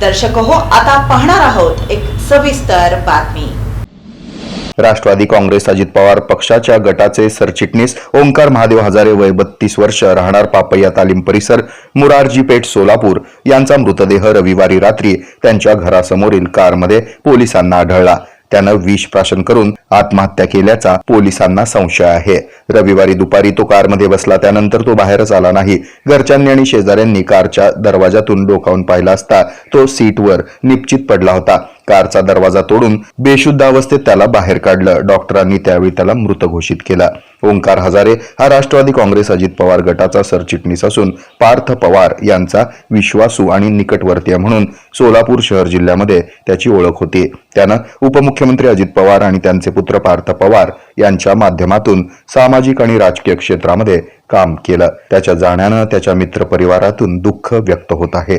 दर्शक हो आता पाहणार आहोत एक सविस्तर बातमी. राष्ट्रवादी काँग्रेस अजित पवार पक्षाच्या गटाचे सरचिटणीस ओंकार महादेव हजारे वय बत्तीस वर्ष राहणार पापయ్య तालीम परिसर मुरारजी पेठ सोलापूर. यांचा मृतदेह रविवारी रात्री त्यांच्या घरासमोरील कारमध्ये पोलिसांना आढळला. त्यानं विष प्राशन करून आत्महत्या केल्याचा पोलिसांना संशय आहे. रविवारी दुपारी तो कारमध्ये बसला त्यानंतर तो बाहेरच आला नाही. घरच्यांनी आणि शेजाऱ्यांनी कारच्या दरवाजातून डोकावून पाहिला असता तो सीटवर निश्चित पडला होता. कारचा दरवाजा तोडून बेशुद्ध अवस्थेत त्याला बाहेर काढलं. डॉक्टरांनी त्यावेळी त्याला मृत घोषित केला. ओंकार हजारे हा राष्ट्रवादी काँग्रेस अजित पवार गटाचा सरचिटणीस असून पार्थ पवार यांचा विश्वासू आणि निकटवर्तीय म्हणून सोलापूर शहर जिल्ह्यामध्ये त्याची ओळख होती. त्यानं उपमुख्यमंत्री अजित पवार आणि त्यांचे पुत्र पार्थ पवार यांच्या माध्यमातून सामाजिक आणि राजकीय क्षेत्रामध्ये काम केलं. त्याच्या जाण्यानं त्याच्या मित्रपरिवारातून दुःख व्यक्त होत आहे.